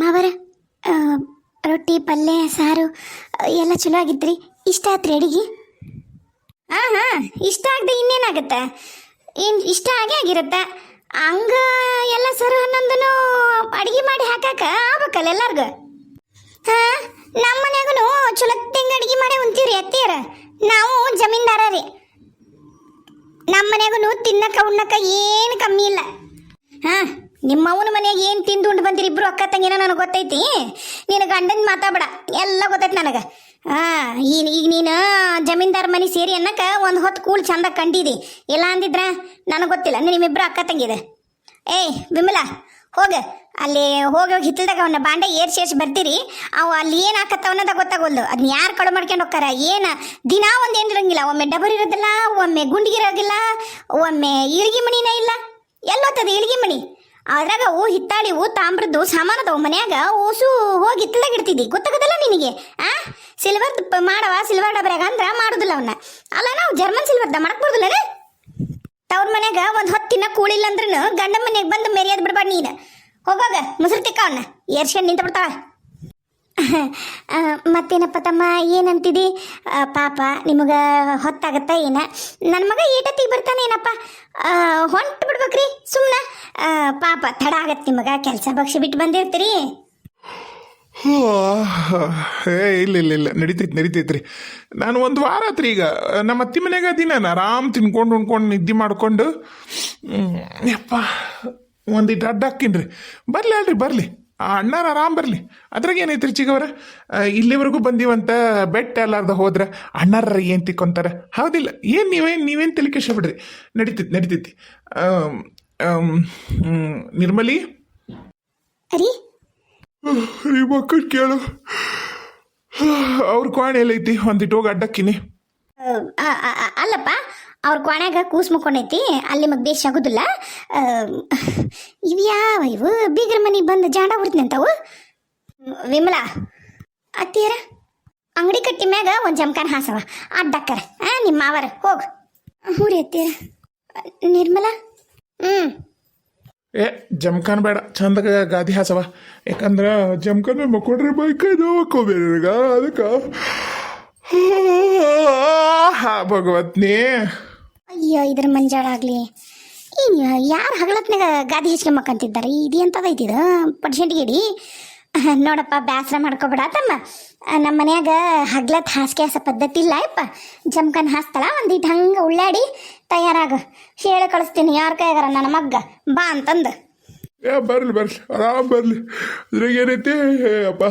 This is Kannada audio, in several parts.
ಮಾವರ ರೊಟ್ಟಿ, ಪಲ್ಯ, ಸಾರು ಎಲ್ಲ ಚಲೋ ಆಗಿದ್ರಿ ಇಷ್ಟ ಆತ್ರಿ ಅಡಿಗೆ? ಹಾಂ ಹಾಂ, ಇಷ್ಟ ಆಗದೆ ಇನ್ನೇನಾಗತ್ತೆ? ಏನು ಇಷ್ಟ ಆಗೇ ಆಗಿರುತ್ತೆ? ಹಂಗ ಎಲ್ಲ ಸರ್ ಹನ್ನೊಂದನು ಅಡಿಗೆ ಮಾಡಿ ಹಾಕಾಕ ಆಗ್ಬೇಕಲ್ಲ ಎಲ್ಲಾರ್ಗು? ಹಾ ನಮ್ಮ ಮನ್ಯಾಗನು ಚಲೋ ತಿಂಗ ಅಡಿಗೆ ಮಾಡಿ ಉಂತೀವ್ರಿ ಅತ್ತಿಯರ. ನಾವು ಜಮೀನ್ದಾರ ರೀ ನಮ್ಮ ಮನ್ಯಾಗನು ತಿನ್ನಕ ಉಣ್ಣಕ ಏನು ಕಮ್ಮಿ ಇಲ್ಲ. ಹಾ ನಿಮ್ಮ ಅವನ ಮನೆಗೆ ಏನು ತಿಂದು ಉಂಡು ಬಂದಿರಿ ಇಬ್ರು ಅಕ್ಕ ತಂಗಿನ ನನಗೆ ಗೊತ್ತೈತಿ? ನಿನ್ನ ಗಂಡನ ಮಾತಾಡ ಎಲ್ಲ ಗೊತ್ತೈತಿ ನನಗೆ. ಹಾಂ ಈಗ ಈಗ ನೀನು ಜಮೀನ್ದಾರ್ ಮನೆ ಸೇರಿ ಅನ್ನಕ್ಕೆ ಒಂದು ಹೊತ್ತು ಕೂಳು ಚಂದ ಕಂಡಿದಿ. ಇಲ್ಲ ಅಂದಿದ್ರ ನನಗೆ ಗೊತ್ತಿಲ್ಲ ನಿಮ್ಮಿಬ್ರು ಅಕ್ಕ ತಂಗಿದೆ. ಏಯ್, ವಿಮಲಾ, ಹೋಗ. ಅಲ್ಲಿ ಹೋಗಿ ಹೋಗಿ ಹಿತ್ತಲ್ದಾಗ ಅವನ್ನ ಬಾಂಡೆ ಏರ್ಸಿ ಏರ್ಸಿ ಬರ್ತೀರಿ. ಅವು ಅಲ್ಲಿ ಏನು ಅನ್ನೋದ ಗೊತ್ತಾಗೋಲ್ದು. ಅದನ್ನ ಯಾರು ಕಡು ಮಾಡ್ಕೊಂಡು ಹೋಗ್ತಾರ ಏನು? ದಿನಾ ಏನು ಇರಂಗಿಲ್ಲ. ಒಮ್ಮೆ ಡಬರ್ ಇರೋದಿಲ್ಲ, ಒಮ್ಮೆ ಗುಂಡಿಗಿರೋದಿಲ್ಲ ಒಮ್ಮೆ ಇಳಿಗೆ ಮಣಿನ ಇಲ್ಲ. ಎಲ್ಲೋತದ ಇಳ್ಗಿ ಮಣಿ. ಅದ್ರಾಗ ಅವು ಹಿತ್ತಾಳಿವು ತಾಮ್ರದ್ದು ಸಾಮಾನದವು ಮನ್ಯಾಗ ಓಸು ಹೋಗಿ ಹಿತ್ತಲ್ದಾಗ ಇಡ್ತಿದ್ದಿ. ಗೊತ್ತಾಗೋದಿಲ್ಲ ನಿನಗೆ? ಆ? ಸಿಲ್ವರ್ ಮಾಡವ? ಸಿಲ್ವರ್ ಡಬ್ರ್ಯಾಗ ಅಂದ್ರ ಮಾಡುದಿಲ್ಲ ಅವನ್ನ ಅಲ್ಲ ನಾವು ಜರ್ಮನ್ ಸಿಲ್ವರ್ದ ಮಾಡಕ್ ಬರುದಿಲ್ಲ ತವ್ರ ಮನ್ಯಾಗ ಒಂದ್ ಹೊತ್ತು ತಿನ್ನ ಕೂಳಿಲ್ಲ ಅಂದ್ರೂ ಗಂಡ ಮನೆಗೆ ಬಂದು ಮೆರಿಯದ್ ಬಿಡ್ಬಾರ್ದು ನೀನು. ಹೋಗೋಗ, ಮುಸುರು ತಿಕ್ಕ ಅವನ್ನ ಏರ್ಸ್ಕೊಂಡು ನಿಂತು ಬಿಡ್ತಾಳ ಮತ್ತೇನಪ್ಪ ತಮ್ಮ? ಏನಂತಿದಿ? ಪಾಪ, ನಿಮಗೆ ಹೊತ್ತಾಗತ್ತ ಏನ? ನನ್ನ ಮಗ ಏಟತ್ತಿಗೆ ಬರ್ತಾನೆ ಏನಪ್ಪ ಹೊಂಟು ಬಿಡ್ಬೇಕ್ರಿ. ಪಾಪ ತಡ ಆಗತ್ತೆ ನಿಮಗೆ, ಕೆಲಸ ಬಗ್ಸಿ ಬಿಟ್ಟು ಬಂದಿರ್ತೀರಿ. ಇಲ್ಲ ಇಲ್ಲ ಇಲ್ಲ, ನಡೀತೈತಿ, ನಡೀತೈತ್ರಿ. ನಾನು ಒಂದು ವಾರ ಆತ್ರಿ ಈಗ, ನಮ್ಮ ಅತ್ತಿ ಮನೆಗೆ ನಾನು ಆರಾಮ್ ತಿನ್ಕೊಂಡು, ಉಣ್ಕೊಂಡು, ನಿದ್ದೆ ಮಾಡ್ಕೊಂಡು ಯಪ್ಪ ಒಂದಿಟ್ಟು ಅಡ್ಡ ಹಾಕಿನ್ರಿ ಬರ್ಲಿ ಅಲ್ರಿ, ಬರ್ಲಿ. ಆ ಅಣ್ಣಾರ ಆರಾಮ್ ಬರ್ಲಿ. ಅದ್ರಾಗ ಏನೈತ್ರಿ ಚಿಗವರ? ಇಲ್ಲಿವರೆಗೂ ಬಂದಿವಂತ ಬೆಟ್ಟ ಎಲ್ಲಾರ್ದ ಹೋದ್ರೆ ಅಣ್ಣಾರ ಏನು ತಿಕ್ಕೊಂತಾರ? ಹೌದಿಲ್ಲ. ಏನು ನೀವೇನು ನೀವೇನು ತಲೆ ಬಿಡ್ರಿ. ನಡೀತೈತಿ ನಡೀತೈತಿ. ನಿರ್ಮಲಿ? ಅರಿ? ಈ ಮಕ್ಕಳು ಕೇಳು. ಅವ್ರ ಕೋಣೆ ಎಲ್ಲೈತಿ? ಒಂದಿಟ್ಟು ಹೋಗಿ ಅಡ್ಡಕ್ಕಿನಿ. ಅಲ್ಲಪ್ಪ ಅವ್ರ ಕೊನೆಗ ಕೂಸ್ ಮುಕ್ಕೊಂಡೈತಿ. ಅಲ್ಲಿ ಮಗ ಬೇಷ್ ಆಗುದಿಲ್ಲ. ಇವ್ಯಾವ ಇವು ಯಾವ ಇವು? ಬೀಗರ ಮನೆಗೆ ಬಂದು ಜಾಂಡ ಬಿಡ್ತೀನಿ ಅಂತಾವು ವಿಮಲಾ ಅತ್ತಿಯರ ಅಂಗಡಿ ಕಟ್ಟಿ ಮ್ಯಾಗ ಒಂದು ಜಮಖಾನ ಹಾಸವ. ಅಡ್ಡಕ್ಕರ. ನಿಮ್ಮ ಮಾವರ ಹೋಗು. ಹ್ಞೂ ರೀ ಅತ್ತಿಯರ. ನಿರ್ಮಲಾ? ಹ್ಞೂ ಏ ಜಮ್ಕನ್ ಬೇಡ. ಚಂದ ಗಾದಿ ಹಾಸವ. ಯಾಕಂದ್ರ ಜಮ್ಖಾನ್ ಮಕ್ಕೊಂಡ್ರೆ ಬೈಕ್ ನೋಡ್ಕೋಬೇಡ ನನಗ ಅದಕ್ಕೆ. ಹಾ ಭಗವತ್ನಿ. ಅಯ್ಯೋ ಇದ್ರ ಮಂಜಾಳ ಆಗಲಿ. ಏನು ಯಾರು ಹಗಲತ್ನಾಗ ಗಾದಿ ಹಚ್ಕೊಂಬಕ್ಕಂತಿದ್ದಾರೆ ಇದು ಎಂಥದೈತಿ ಇದು? ಪಡ್ಸಂಟಿಗಿಡಿ ನೋಡಪ್ಪ, ಬ್ಯಾಸರ ಮಾಡ್ಕೊಬೇಡ ತಮ್ಮ. ನಮ್ಮ ಮನ್ಯಾಗ ಹಗ್ಲತ್ ಹಾಸಿಗೆ ಹಾಸ ಪದ್ಧತಿ ಇಲ್ಲ, ಯಪ್ಪ. ಜಮ್ಕನ್ ಹಾಸ್ತಾಳ ಇದು ಹಂಗೆ ಉಳ್ಳಾಡಿ ತಯಾರಾಗ. ಹೇಳಿ ಕಳಿಸ್ತೀನಿ, ಯಾರ ಕೈಗಾರ ನನ್ನ ಮಗ್ಗ? ಬಾ ಅಂತಂದು. ಏ, ಬರ್ಲಿ ಬರ್ಲಿ, ಆರಾಮ್ ಬರ್ಲಿ. ಅದ್ರಾಗ ಏನೈತಿ? ಅಪ್ಪ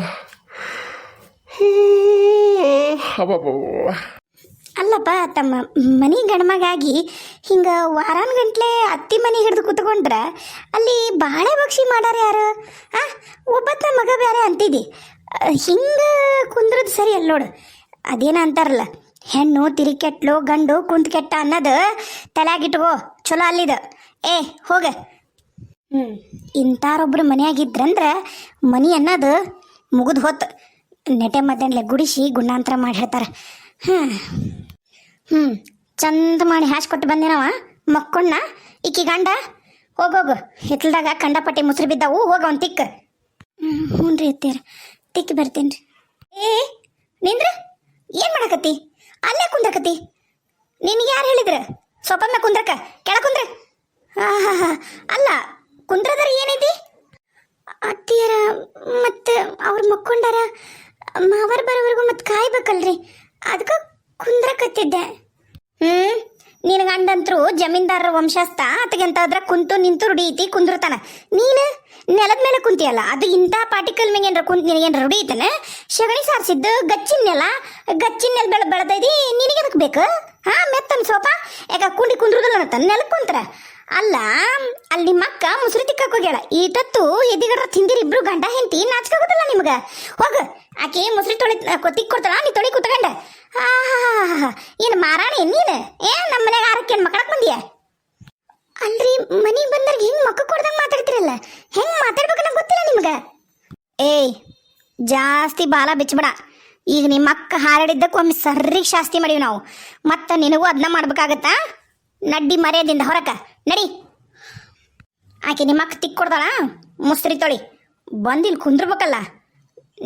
ಅಪ್ಪ ಅಲ್ಲಪ್ಪ, ತಮ್ಮ ಮನೆ ಗಣಮಗಾಗಿ ಹಿಂಗೆ ವಾರಾನ್ ಗಂಟ್ಲೆ ಅತ್ತಿ ಮನೆ ಹಿಡಿದು ಕುತ್ಕೊಂಡ್ರ, ಅಲ್ಲಿ ಬಾಳೆ ಬಕ್ಷಿ ಮಾಡಾರ ಯಾರು? ಆ ಒಬ್ಬತ್ತ ಮಗ ಬೇರೆ ಅಂತಿದಿ. ಹಿಂಗೆ ಕುಂದ್ರದ್ ಸರಿ ಅಲ್ಲ ನೋಡು. ಅದೇನ ಅಂತಾರಲ್ಲ, ಹೆಣ್ಣು ತಿರಿಕೆಟ್ಲು ಗಂಡು ಕುಂತ್ ಕೆಟ್ಟ ಅನ್ನೋದು ತಲೆಯಾಗಿಟ್ಕೋ, ಚಲೋ ಅಲ್ಲಿದ. ಏ, ಹೋಗ. ಹ್ಞೂ ಇಂಥಾರೊಬ್ರು ಮನೆಯಾಗಿದ್ರಂದ್ರೆ ಮನಿ ಅನ್ನೋದು ಮುಗಿದು ಹೊತ್ತು ನೆಟೆ ಮದ್ದೆಂಡ್ಲೆ ಗುಡಿಸಿ ಗುಣಾಂತರ ಮಾಡಿ ಹೇಳ್ತಾರೆ ಹ್ಞೂ ಹ್ಞೂ ಚಂದ ಮಾಡಿ ಹಾಸ್ಕೊಟ್ಟು ಬಂದೇನವ. ಮಕ್ಕೊಂಡ ಈಕಿ ಗಂಡ. ಹೋಗೋಗು ಹಿತ್ಲದಾಗ ಕಂಡಪಟ್ಟಿ ಮುಸ್ರು ಬಿದ್ದಾವು. ಹೋಗ ಅವ್ನು ತಿಕ್ಕ. ಹ್ಞೂ ರೀ ಅತ್ತೀರ ತಿಕ್ಕಿ ಬರ್ತೀನಿ ರೀ. ಏ, ನಿಂದ್ರ? ಏನು ಮಾಡಕತ್ತಿ? ಅಲ್ಲೇ ಕುಂದ್ರಕತ್ತಿ? ನಿನಗೆ ಯಾರು ಹೇಳಿದ್ರ? ಸೊಪ್ಪನ್ನ ಕುಂದ್ರಕ? ಕೆಳ ಕುಂದ್ರ? ಅಲ್ಲ, ಕುಂದ್ರದರ ಏನೈತಿ ಅತ್ತಿಯರ, ಮತ್ತೆ ಅವ್ರು ಮಕ್ಕೊಂಡಾರ, ಮಾವರ್ ಬರೋವರೆಗೂ ಮತ್ತೆ ಕಾಯ್ಬೇಕಲ್ರಿ. ಅದಕ್ಕೆ ಕುಂದ್ರಕತ್ತಿದ್ದೆ. ಹ್ಮ್, ನಿನ್ ಗಂಡಂತ್ರು ಜಮೀನ್ದಾರರ ವಂಶಸ್ಥ ಅದ್ರ ಕುಂತು ನಿಂತು ರೂಢಿ ಕುಂದಿರ್ತಾನ. ನೀನು ನೆಲದ ಮೇಲೆ ಕುಂತಿಯಲ್ಲ, ಅದು ಇಂಥ ಪಾರ್ಟಿಕಲ್ ಮೇಲೆ ಏನ್ರ ಕುಂತ ನಿನಗೇನ್ರ ರೂಢಿ ಐತನ? ಸಗಣಿ ಸಾರಿಸಿದ್ದು ಗಚ್ಚಿನ ನೆಲ ಗಚ್ಚಿನ ನೆಲ ಬೆಳೆ ಬೆಳೆದೈದಿ, ನಿನಗೆ ಅದಕ್ಕೆ ಬೇಕು? ಹಾ, ಮೆತ್ತನ್ ಸೋಪ? ಯಾಕ ಕುಂಡಿ ಕುಂದ್ರದಲ್ಲ ನೆಲಕ್ಕೆ ಕುಂತ್ರ? ಅಲ್ಲ, ಅಲ್ಲಿ ನಿಮ್ಮ ಅಕ್ಕ ಮುಸುರಿ ತಿಕ್ಕಕ್ ಹೋಗ್ಯಾಳ. ಈಟತ್ತು ಎದಿಗಡ್ರ ತಿಂದಿರಿ, ಇಬ್ರು ಗಂಡ ಹೆಂಡತಿ, ನಾಚ್ಕಾಗೋದಿಲ್ಲ ನಿಮ್ಗ. ಹೋಗ, ಆಕೆ ಮುಸುರಿ ತೊಳಿ ತಿಕ್ ಕೊಡ್ತಾಳ, ನೀ ತೊಳಿ ಕುತ್ಕಂಡ. ಏನು ಮಾರಾಣಿ ನೀನು? ಏ ನಮ್ಮ ಮನೆಗೆ ಆರಕ್ಕೆ ಮಕ್ಕಳಕ್ ಬಂದಿಯ? ಅಲ್ರಿ, ಮನೆಗೆ ಬಂದರಿಗೆ ಹೆಂಗ್ ಮಕ್ಕ ಕೊಡ್ದಂಗ ಮಾತಾಡ್ತಿರಲ್ಲ? ಹೆಂಗ್ ಮಾತಾಡ್ಬೇಕನ್ನ ಗೊತ್ತಿಲ್ಲ ನಿಮ್ಗ. ಏಯ್, ಜಾಸ್ತಿ ಬಾಲ ಬಿಚ್ಚಬೇಡ. ಈಗ ನಿಮ್ಮ ಅಕ್ಕ ಹಾರಾಡಿದ್ದಕ್ಕೆ ಒಮ್ಮೆ ಸರ್ರಿಗೆ ಶಾಸ್ತಿ ಮಾಡೀವಿ ನಾವು. ಮತ್ತೆ ನಿನಗೂ ಅದನ್ನ ಮಾಡ್ಬೇಕಾಗತ್ತಾ? ನಡ್ಡಿ ಮರ್ಯಾದಿಂದ ಹೊರಕ. ನಡಿ. ಆಕೆ ನಿಮ್ಮ ಅಕ್ಕ ತಿಕ್ ಕೊಡ್ತಾಳ ಮುಸ್ರಿ ತೊಳಿ. ಬಂದಿಲ್ಲ ಕುಂದ್ರಬೇಕಲ್ಲ.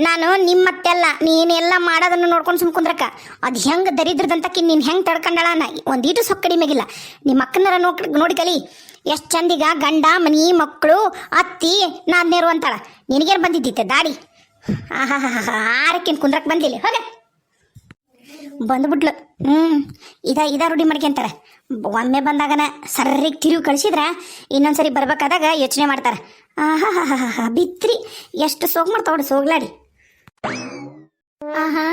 ನಾನು ನಿಮ್ಮತ್ತೆಲ್ಲ ನೀನೆಲ್ಲ ಮಾಡೋದನ್ನು ನೋಡ್ಕೊಂಡು ಸುಮ್ ಕುಂದ್ರಕ್ಕ. ಅದು ಹೆಂಗೆ ದರಿದ್ರದಂತಕ್ಕೆ ನೀನು ಹೆಂಗೆ ತಡ್ಕೊಂಡಳ ನಾ ಒಂದೀಟು ಸೊಕ್ಕ ಕಡಿಮೆಗಿಲ್ಲ ನಿಮ್ಮ ಅಕ್ಕನರ ನೋಡ್, ನೋಡಿ ಕಲಿ. ಎಷ್ಟು ಚಂದಿಗ ಗಂಡ, ಮನಿ, ಮಕ್ಕಳು, ಅತ್ತಿ, ನಾದ್ನೇರು ಅಂತಾಳ. ನಿನಗೇನು ಬಂದಿದ್ದಿತ್ತೆ? ದಾಡಿ. ಆಹಾ ಆರಕ್ಕಿನ್ ಕುಂದ್ರಕ್ ಬಂದಿಲ್ಲ. ಹೋಗ. ಬಂದ್ಬಿಟ್ಲು. ಹ್ಞೂ ಇದ ಇದ ರೂಢಿ ಮಾಡ್ಕೊಂತಾರೆ ಒಮ್ಮೆ ಬಂದಾಗನ ಸರ್ರಿಗೆ ತಿರುವು ಕಳಿಸಿದ್ರೆ ಇನ್ನೊಂದ್ಸರಿ ಬರ್ಬೇಕಾದಾಗ ಯೋಚನೆ ಮಾಡ್ತಾರೆ. ಆಹಾ ಬಿತ್ರಿ. ಎಷ್ಟು ಸೋಗ್ ಮಾಡ್ತಾವಡು ಸೋಗ್ಲಾಡಿ. ಆಹಾ,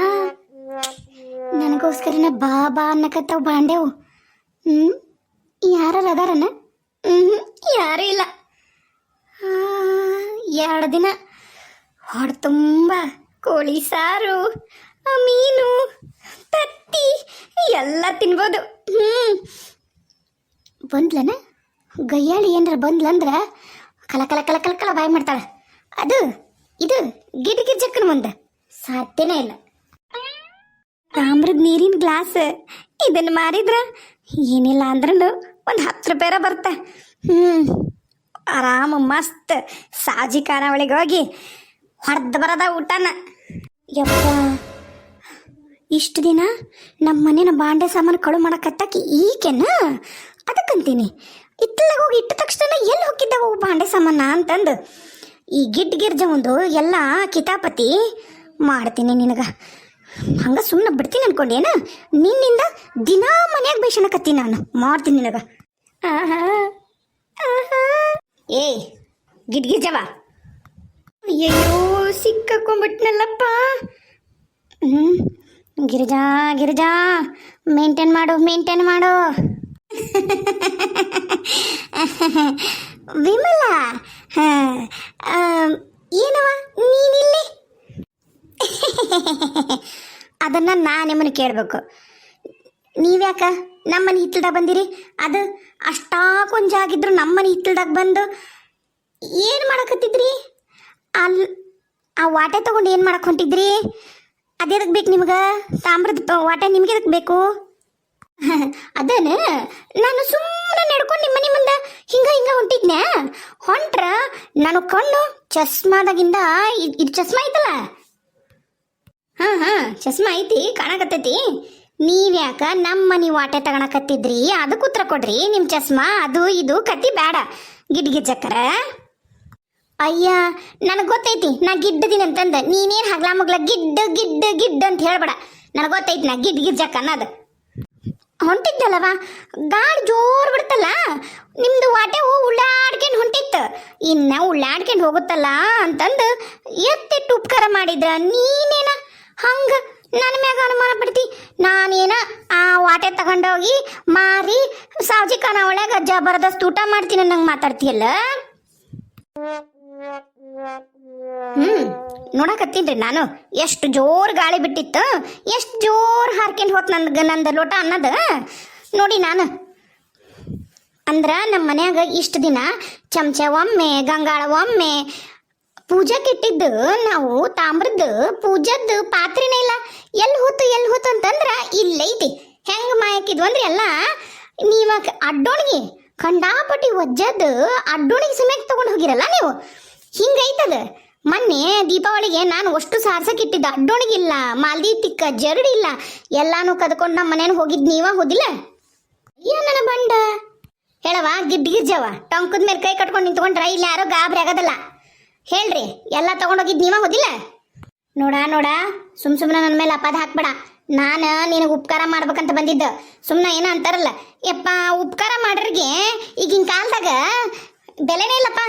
ನನಗೋಸ್ಕರನ ಬಾ ಬಾ ಅನ್ನಕತ್ತಾವ ಬಾಂಡೆವು. ಹ್ಞೂ ಯಾರು ಅದಾರನ? ಹ್ಞೂ ಯಾರೂ ಇಲ್ಲ. ಎರಡು ದಿನ. ಹೊಡೆ ತುಂಬ ಕೋಳಿ ಸಾರು. ಮೀನು, ತತ್ತಿ, ಎಲ್ಲ ತಿನ್ಬೋದು. ಹ್ಞೂ ಬಂದ್ಲನ? ಗಯ್ಯಾಳಿ ಏನಾರ ಬಂದ್ಲಂದ್ರ ಕಲ ಕಲ ಕಲ ಕಲ ಕಲ ಬಾಯ್ ಮಾಡ್ತಾಳೆ. ಅದು, ಇದು ಗಿಡ ಜಕ್ಕನ ಮುಂದೆ. ಸಾಧ್ಯನೇ ಇಲ್ಲ. ತಾಮ್ರದ ನೀರಿನ ಗ್ಲಾಸ್ ಇದನ್ನು ಮಾರಿದ್ರ ಏನಿಲ್ಲ ಅಂದ್ರೂ ಒಂದು ಹತ್ತು ರೂಪಾಯಿರ ಬರ್ತ. ಹ್ಞೂ ಆರಾಮ, ಮಸ್ತ್, ಸಾಜಿ ಖಾನಾವಳಿಗೆ ಹೋಗಿ ಹೊಡೆದು ಬರದ ಊಟನ. ಯಪ್ಪ. ಇಷ್ಟು ದಿನ ನಮ್ಮ ಮನೇನ ಬಾಂಡೆ ಸಾಮಾನು ಕಳು ಮಾಡಕತ್ತಾಕಿ ಈಕೆನ? ಅದಕ್ಕಂತೀನಿ. ಇತ್ತಲಾಗ ಹೋಗಿ ಇಟ್ಟ ತಕ್ಷಣ ಎಲ್ಲಿ ಹೋಗಿದ್ದಾವು ಬಾಂಡೆ ಸಾಮಾನ ಅಂತಂದು? ಈ ಗಿಡ್ ಗಿರ್ಜ ಒಂದು ಎಲ್ಲ ಕಿತಾಪತಿ ಮಾಡ್ತೀನಿ ನಿನಗ. ಹಂಗ ಸುಮ್ಮನೆ ಬಿಡ್ತೀನಿ ಅನ್ಕೊಂಡೇನ? ನಿನ್ನಿಂದ ದಿನಾ ಮನ್ಯಾಗ ಬೇಷಣಕತ್ತೀನಿ ನಾನು. ಮಾಡ್ತೀನಿ ನಿನಗ. ಏ ಗಿಡ್ ಗಿರ್ಜವ. ಅಯ್ಯೋ ಸಿಕ್ಕಾಕೊಂಡ್ಬಿಟ್ನಲ್ಲಪ್ಪ ಹ್ಞೂ ಗಿರಿಜಾ ಗಿರಿಜಾ ಮೇಂಟೈನ್ ಮಾಡು ಮೇಂಟೈನ್ ಮಾಡು. ವಿಮಲ ಏನವ ನೀನಿಲ್ಲಿ? ಅದನ್ನ ನಾ ನಿಮ್ಮನ್ನು ಕೇಳಬೇಕು. ನೀವ್ಯಾಕ? ನಮ್ಮನೆ ಹಿತ್ತಲ್ದಾಗ ಬಂದಿರಿ? ಅದು ಅಷ್ಟಾಕೊಂಜಾಗಿದ್ರು ನಮ್ಮನೆ ಹಿತ್ತಲ್ದಾಗ ಬಂದು ಏನು ಮಾಡಕತ್ತಿದ್ರಿ? ಅಲ್ಲಿ ಆ ವಾಟೆ ತಗೊಂಡು ಏನು ಮಾಡಕ್ ಹೊಂಟಿದ್ರಿ? ಅದೇದಕ್ಕೆ ಬೇಕು ನಿಮ್ಗೆ? ತಾಮ್ರದ ವಾಟ ನಿಮ್ಗೆ ಎದಕ್ಕೆ ಬೇಕು? ಅದೇನೆ, ನಾನು ಸುಮ್ಮನೆ ನಡ್ಕೊಂಡು ನಿಮ್ಮ ಮುಂದೆ ಹಿಂಗ ಹಿಂಗ ಹೊಂಟಿದ್ನೆ ಹೊಂಟ್ರ ನಾನು ಕಣ್ಣು ಚಸ್ಮಾದಾಗಿಂದ ಇದು ಚಸ್ಮಾ ಐತಲ್ಲ? ಹಾ ಹಾ, ಚಸ್ಮಾ ಐತಿ, ಕಾಣಕತ್ತೈತಿ. ನೀವ್ಯಾಕ ನಮ್ಮ ಮನಿ ವಾಟೆ ತಗೊಳಕತ್ತಿದ್ರಿ ಅದಕ್ಕೆ ಉತ್ತರ ಕೊಡ್ರಿ ನಿಮ್ಮ ಚಸ್ಮಾ, ಅದು ಇದು ಕತ್ತಿ ಬೇಡ ಗಿಡ್ಗಿಜ್ಜಕ್ಕರ ಅಯ್ಯ, ನನಗೆ ಗೊತ್ತೈತಿ, ನಾ ಗಿಡ್ಡದಿನಿ ಅಂತಂದ. ನೀನೇನು ಹಗ್ಲ ಮಗ್ಲ ಗಿಡ್ಡ ಗಿಡ್ಡ ಗಿಡ್ಡ ಅಂತ ಹೇಳ್ಬೇಡ. ನನಗೆ ಗೊತ್ತೈತಿ, ನಾ ಗಿಡ್ ಗಿಜ್ಜಕ್ಕ ಅನ್ನೋದು. ಹೊಂಟಿದ್ದಲ್ಲವ? ಗಾಡಿ ಜೋರ್ ಬಿಡ್ತಲ್ಲ? ನಿಮ್ದು ವಾಟೆ ಹೂ ಉಳ್ಳಾಡ್ಕೊಂಡು ಹೊಂಟಿತ್ತು. ಇನ್ನ ಉಳ್ಳಾಡ್ಕೊಂಡು ಹೋಗುತ್ತಲ್ಲ ಅಂತಂದು ಎತ್ತಿಟ್ಟು ಉಪಕಾರ ಮಾಡಿದ್ರ ನೀನೇನ? ಹಂಗ ನನ್ನ ಮ್ಯಾಗ ಅನುಮಾನ ಬಿಡ್ತಿ ನಾನೇನ ಆ ವಾಟೆ ತಗೊಂಡೋಗಿ ಮಾರಿ ಸಾವಜಿ ಖಾನ ಒಳಗೆ ಜಬರ್ದಸ್ತ್ ಊಟ ಮಾಡ್ತೀನಿ ನಂಗೆ ಮಾತಾಡ್ತೀಯಲ್ಲ? ಹ್ಮ್ ನೋಡಕತ್ತೀನ್ರಿ ನಾನು. ಎಷ್ಟು ಜೋರ್ ಗಾಳಿ ಬಿಟ್ಟಿತ್ತು. ಎಷ್ಟು ಜೋರ್ ಹಾರ್ಕೊಂಡು ಹೋತ್ ನನ್ಗೆ ನಂದು ಲೋಟ ಅನ್ನದ. ನೋಡಿ ನಾನು. ಅಂದ್ರ ನಮ್ಮ ಮನ್ಯಾಗ ಇಷ್ಟು ದಿನ ಚಮಚ ಒಮ್ಮೆ, ಗಂಗಾಳ ಒಮ್ಮೆ ಪೂಜಾಕ್ ಇಟ್ಟಿದ್ದು ನಾವು ತಾಮ್ರದ ಪೂಜದ್ದು ಪಾತ್ರೆನೇ ಇಲ್ಲ. ಎಲ್ಲಿ ಹೋತು ಎಲ್ಲಿ ಹೋತು ಅಂತಂದ್ರ ಇಲ್ಲೈತಿ ಹೆಂಗ್ ಮಾಯಕಿದ್ವು ಅಂದ್ರೆ ಎಲ್ಲ ನೀವ ಅಡ್ಡೋಣಿಗೆ, ಖಂಡಾಪಟ್ಟಿ ಒಜ್ಜದ್ದು ಅಡ್ಡೋಣಿಗೆ ಸಮೇತ ತಗೊಂಡು ಹೋಗಿರಲ್ಲ ನೀವು? ಹಿಂಗೈತದ? ಮೊನ್ನೆ ದೀಪಾವಳಿಗೆ ನಾನು ಅಷ್ಟು ಸಾರ್ಸಕ್ಕಿಟ್ಟಿದ್ದ ಅಡ್ಡೋಣಿಗಿಲ್ಲ ಮಾಲ್ದಿ ತಿಕ್ಕ ಜರಡಿಲ್ಲ, ಎಲ್ಲಾನು ಕದ್ಕೊಂಡು ನಮ್ಮ ಮನೇನ ಹೋಗಿದ್ ನೀವ ಹೋದಿಲ್ಲ? ಅಯ್ಯ ನನ್ನ ಬಂಡ. ಹೇಳವ ಗಿಡ್ ಗಿರ್ಜವ ಟೊಂಕದ ಮೇಲೆ ಕೈ ಕಟ್ಕೊಂಡು ನಿಂತ್ಕೊಂಡ್ರ ಇಲ್ಲಿ ಯಾರೋ ಗಾಬರಿ ಆಗದಲ್ಲ. ಹೇಳ್ರಿ, ಎಲ್ಲ ತಗೊಂಡೋಗಿದ್ ನೀವ ಹೋದಿಲ್ಲ? ನೋಡ ನೋಡ, ಸುಮ್ ಸುಮ್ಮನೆ ನನ್ನ ಮೇಲೆ ಅಪಾದ ಹಾಕ್ಬೇಡ. ನಾನು ನಿನಗೆ ಉಪಕಾರ ಮಾಡ್ಬೇಕಂತ ಬಂದಿದ್ದ. ಸುಮ್ಮನೆ ಏನೋ ಅಂತಾರಲ್ಲ, ಯಪ್ಪ, ಉಪಕಾರ ಮಾಡ್ರಿಗೆ ಈಗಿನ ಕಾಲದಾಗ ಬೆಲೆನೇ ಇಲ್ಲಪ್ಪ.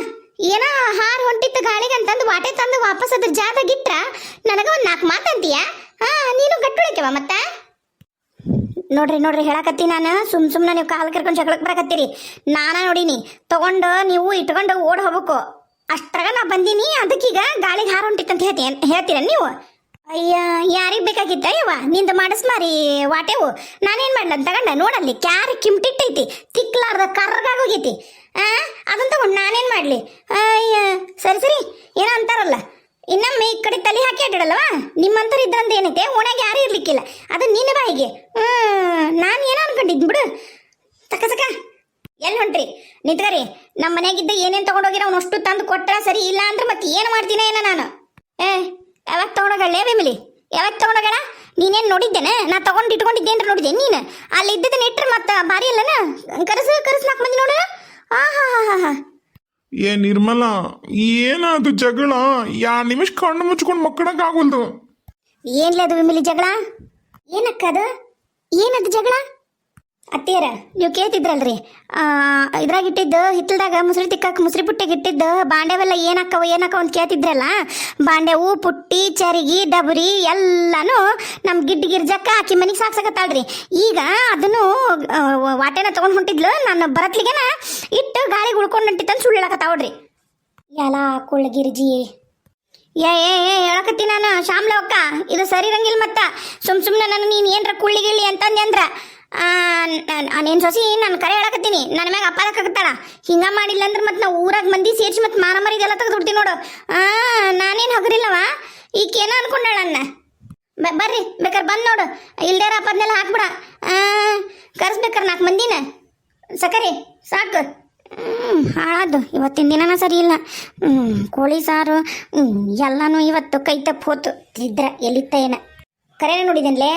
ಏನೋ ಹಾರ್ ಹೊಂಟಿತ್ತು ಗಾಳಿಗೆ ಅಂತಂದು ವಾಟೆ ತಂದು ವಾಪಸ್ ಅದ್ರ ಜಾದಾಗ ನನಗೆ ಒಂದು ನಾಲ್ಕು ಮಾತಂತೀಯ ಹಾ, ನೀನು ಗಟ್ಟುಳಿಕೆವ ಮತ್ತೆ? ನೋಡ್ರಿ ನೋಡ್ರಿ, ಹೇಳಕತ್ತಿ ನಾನು. ಸುಮ್ ಸುಮ್ಮನೆ ನೀವು ಕಾಲು ಕರ್ಕೊಂಡು ಜಗಳಕ್ಕೆ ಬರಕತ್ತೀರಿ. ನಾನ ನೋಡೀನಿ, ತಗೊಂಡು ನೀವು ಇಟ್ಕೊಂಡು ಓಡ್ ಹೋಗ್ಬೇಕು. ಅಷ್ಟ್ರಾಗ ನಾ ಬಂದೀನಿ, ಅದಕ್ಕೀಗ ಗಾಳಿಗೆ ಹಾರ ಹೊಂಟಿತ್ತಂತ ಹೇಳ್ತೀನಿ ಹೇಳ್ತೀರ ನೀವು? ಅಯ್ಯ, ಯಾರಿಗೆ ಬೇಕಾಗಿತ್ತ ಯವ್ವ? ನಿಂದ ಮಾಡಿಸ್ಮಾರಿ ವಾಟೆವು. ನಾನೇನು ಮಾಡ್ಲಂತ ತಗೊಂಡ ನೋಡಲ್ಲಿ, ಕ್ಯಾರಿ ಕಿಮ್ಟಿಟ್ಟೈತಿ. ತಿಕ್ಲಾರ್ದ ಕರ್ಗಾಗೋಗೈತಿ ಅದನ್ನ ತಗೊಂಡು ನಾನೇನು ಮಾಡಲಿ? ಸರಿ ಸರಿ, ಏನೋ ಅಂತಾರಲ್ಲ. ಇನ್ನೊಮ್ಮೆ ಈ ಕಡೆ ತಲೆ ಹಾಕಿ ಅಡ್ಡಾಡಲ್ವಾ ನಿಮ್ಮಂತರ ಇದ್ರಂತ ಏನೈತೆ? ಓಣಾಗ ಯಾರು ಇರ್ಲಿಕ್ಕಿಲ್ಲ. ಅದು ನಿನ್ನ ಬಾಯಿಗೆ. ನಾನು ಏನೋ ಅನ್ಕೊಂಡಿದ್ ಬಿಡು. ತಕ ಸಕ ಎಲ್ಲಿ ಹೊಂಟ್ರಿ? ನಿಂತ್ಕರಿ. ನಮ್ಮ ಮನೆಯಾಗಿದ್ದ ಏನೇನು ತೊಗೊಂಡೋಗಿರ ಅವ್ನು ಅಷ್ಟು ತಂದು ಕೊಟ್ಟರೆ ಸರಿ ಇಲ್ಲ ಅಂದ್ರೆ ಮತ್ತೆ ಏನು ಮಾಡ್ತೀನಿ ಏನೋ ನಾನು. ಏ ಯಾವಾಗ ತಗೊಂಡೋಗಳ್ಳೇ ಬೆಮಿಲಿ? ಯಾವಾಗ ತಗೊಂಡೋಗಣ ನೀನೇನು ನೋಡಿದ್ದೇನೆ? ನಾ ತಗೊಂಡು ಇಟ್ಕೊಂಡಿದ್ದೇನ್ರ ನೋಡಿದ್ದೆ ನೀನು? ಅಲ್ಲಿ ಇದ್ದದನ್ನ ಇಟ್ಟರೆ ಮತ್ತೆ ಭಾರಿ ಅಲ್ಲನ? ಕರೆಸು ಕರೆಸು ನಾಲ್ಕು ಮಂದಿ ನೋಡ. ಆ ಹಾ ಹಾ ಹಾ ಹಾ ಏ ನಿರ್ಮಲ ಏನದು ಜಗಳ? ಯಾ ನಿಮಿಷ ಕಣ್ಣು ಮುಚ್ಕೊಂಡು ಮಕ್ಕಳಕ್ ಆಗೋಲ್ದು ಏನ್ಲೇ ಅದು ವಿಮಿಲಿ ಜಗಳ? ಏನಕ್ಕದು? ಏನದು ಜಗಳ? ಅತ್ತಿಯರ, ನೀವು ಕೇಳ್ತಿದ್ರಲ್ರಿ? ಇದ್ರಾಗ ಇಟ್ಟಿದ್ದು ಹಿತ್ತಲ್ದಾಗ ಮುಸ್ರಿ ತಿಕ್ಕಕ್ಕೆ ಮುಸ್ರಿ ಪುಟ್ಟಿಗೆ ಇಟ್ಟಿದ್ದು ಬಾಂಡೆವೆಲ್ಲ ಏನಕ್ಕವ ಏನಾಕವ ಅಂತ ಕೇಳ್ತಿದ್ರಲ್ಲ? ಬಾಂಡೆವು ಪುಟ್ಟಿ, ಚರಿಗಿ, ಡಬರಿ ಎಲ್ಲಾನು ನಮ್ಮ ಗಿಡ್ಡ ಗಿರ್ಜಕ್ಕ ಆಕಿ ಮನೆಗೆ ಸಾಕ್ಸಕತ್ತಾಳ್ರಿ. ಈಗ ಅದನ್ನು ವಾಟೆನ ತಗೊಂಡ್ ಹೊಂಟಿದ್ಲು, ನಾನು ಬರತ್ಲಿಗೆನ ಇಟ್ಟು ಗಾಳಿಗೆ ಉಳ್ಕೊಂಡು ಹೊಂಟಿತ್ತಂತ ಸುಳ್ಳು ಎಲ್ಲ ಕುಳ್ಳ ಗಿರ್ಜಿ ಏ ಏ ಏ, ಹೇಳಕತ್ತಿ ನಾನು ಶಾಮ್ಲವಕ್ಕ ಇದು ಸರಿ ಇರಂಗಿಲ್ಲ ಮತ್ತ. ಸುಮ್ ಸುಮ್ಮನೆ ನನಗೆ ನೀನು ಏನರ ಕುಳ್ಳಿ ಗಿಳ್ಳಿ ಅಂತಂದೆ ನೀನು ಸೊಸಿ, ನಾನು ಕರೆ ಹೇಳಕತ್ತೀನಿ. ನನ್ನ ಮ್ಯಾಗ ಅಪ್ಪಾದಕ್ಕಾಗತ್ತಾಳ ಹಿಂಗ ಮಾಡಿಲ್ಲ ಅಂದ್ರೆ ಮತ್ತೆ ನಾವು ಊರಾಗ ಮಂದಿ ಸೇರ್ಸಿ ಮತ್ತೆ ಮಾರ ಇದೆಲ್ಲ ದುಡ್ಡಿ ನೋಡು. ನಾನೇನು ಹಗರಿಲ್ಲವ? ಈಕೇನೋ ಅನ್ಕೊಂಡಾಳ ಅನ್ನ ಬರ್ರಿ, ಬೇಕಾರೆ ಬಂದು ನೋಡು. ಇಲ್ದೇರ ಅಪ್ಪದನ್ನೆಲ್ಲ ಹಾಕ್ಬಿಡ. ಕರ್ಸ್ಬೇಕಾರ ನಾಲ್ಕು ಮಂದಿನ? ಸಕರಿ, ಸಾಕು. ಹಾಳಾದ್ದು. ಇವತ್ತಿನ ದಿನನ ಸರಿ ಇಲ್ಲ. ಕೋಳಿ ಸಾರು ಎಲ್ಲಾನು ಇವತ್ತು ಕೈ ತಪ್ಪು ಹೋತು ಇದ್ರ ಎಲ್ಲಿತ್ತ ಏನ ಕರೆನ ನೋಡಿದನ್ಲೇ?